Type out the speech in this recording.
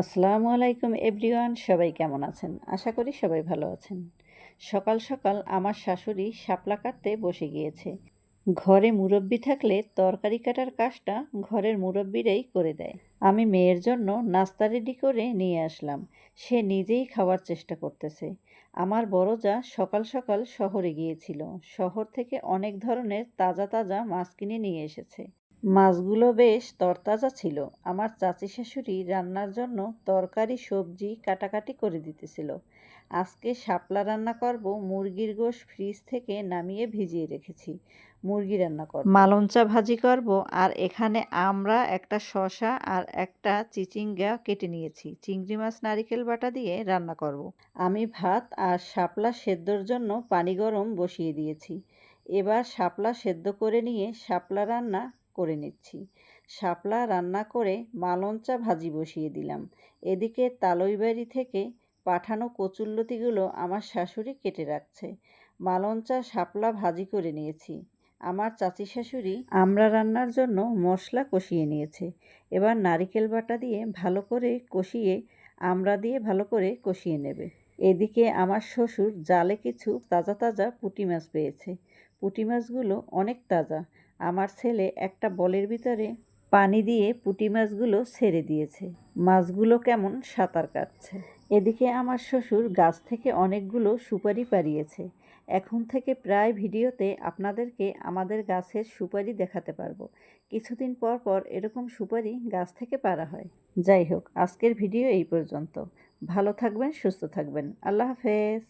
আসসালামু আলাইকুম এভরিওয়ান, সবাই কেমন আছেন? আশা করি সবাই ভালো আছেন। সকাল সকাল আমার শাশুড়ি শাপলা কাটতে বসে গিয়েছে। ঘরে মুরব্বি থাকলে তরকারি কাটার কাজটা ঘরের মুরব্বিরাই করে দেয়। আমি মেয়ের জন্য নাস্তা রেডি করে নিয়ে আসলাম। সে নিজেই খাওয়ার চেষ্টা করতেছে। আমার বড় যা সকাল সকাল শহরে গিয়েছিল। শহর থেকে অনেক ধরনের তাজা তাজা মাছ কিনে নিয়ে এসেছে। মাছগুলো বেশ তরতাজা ছিল। আমার চাচি শাশুড়ি রান্নার জন্য তরকারি সবজি কাটাকাটি করে দিতেছিল। আজকে শাপলা রান্না করব মুরগির গোশ ফ্রিজ থেকে নামিয়ে ভিজিয়ে রেখেছি। মুরগি রান্না করব। মালঞ্চা ভাজি করব আর এখানে আমরা একটা শশা আর একটা চিচিঙ্গা কেটে নিয়েছি। চিংড়ি মাছ নারিকেল বাটা দিয়ে রান্না করব। আমি ভাত আর শাপলা সেদ্ধর জন্য পানি গরম বসিয়ে দিয়েছি। এবার শাপলা সেদ্ধ করে নিয়ে শাপলা রান্না করে নিচ্ছি। শাপলা রান্না করে মালঞ্চা ভাজি বসিয়ে দিলাম। এদিকে তালইবাড়ি থেকে পাঠানো কচুল্লতিগুলো আমার শাশুড়ি কেটে রাখছে। মালঞ্চা শাপলা ভাজি করে নিয়েছি। আমার চাচি শাশুড়ি আমরা রান্নার জন্য মশলা কষিয়ে নিয়েছে। এবার নারিকেল বাটা দিয়ে ভালো করে কষিয়ে আমরা দিয়ে ভালো করে কষিয়ে নেবে। এদিকে আমার শ্বশুর জালে কিছু তাজা তাজা পুঁটি মাছ পেয়েছে। পুঁটি মাছগুলো অনেক তাজা। আমার ছেলে একটা বলের ভিতরে পানি দিয়ে পুঁটি মাছগুলো ছেড়ে দিয়েছে। মাছগুলো কেমন সাঁতার কাটছে। এদিকে আমার শ্বশুর গাছ থেকে অনেকগুলো সুপারি পাড়িয়েছে। এখন থেকে প্রায় ভিডিওতে আপনাদেরকে আমাদের গাছের সুপারি দেখাতে পারব। কিছুদিন পর পর এরকম সুপারি গাছ থেকে পারা হয়। যাই হোক, আজকের ভিডিও এই পর্যন্ত। ভালো থাকবেন, সুস্থ থাকবেন। আল্লাহ হাফেজ।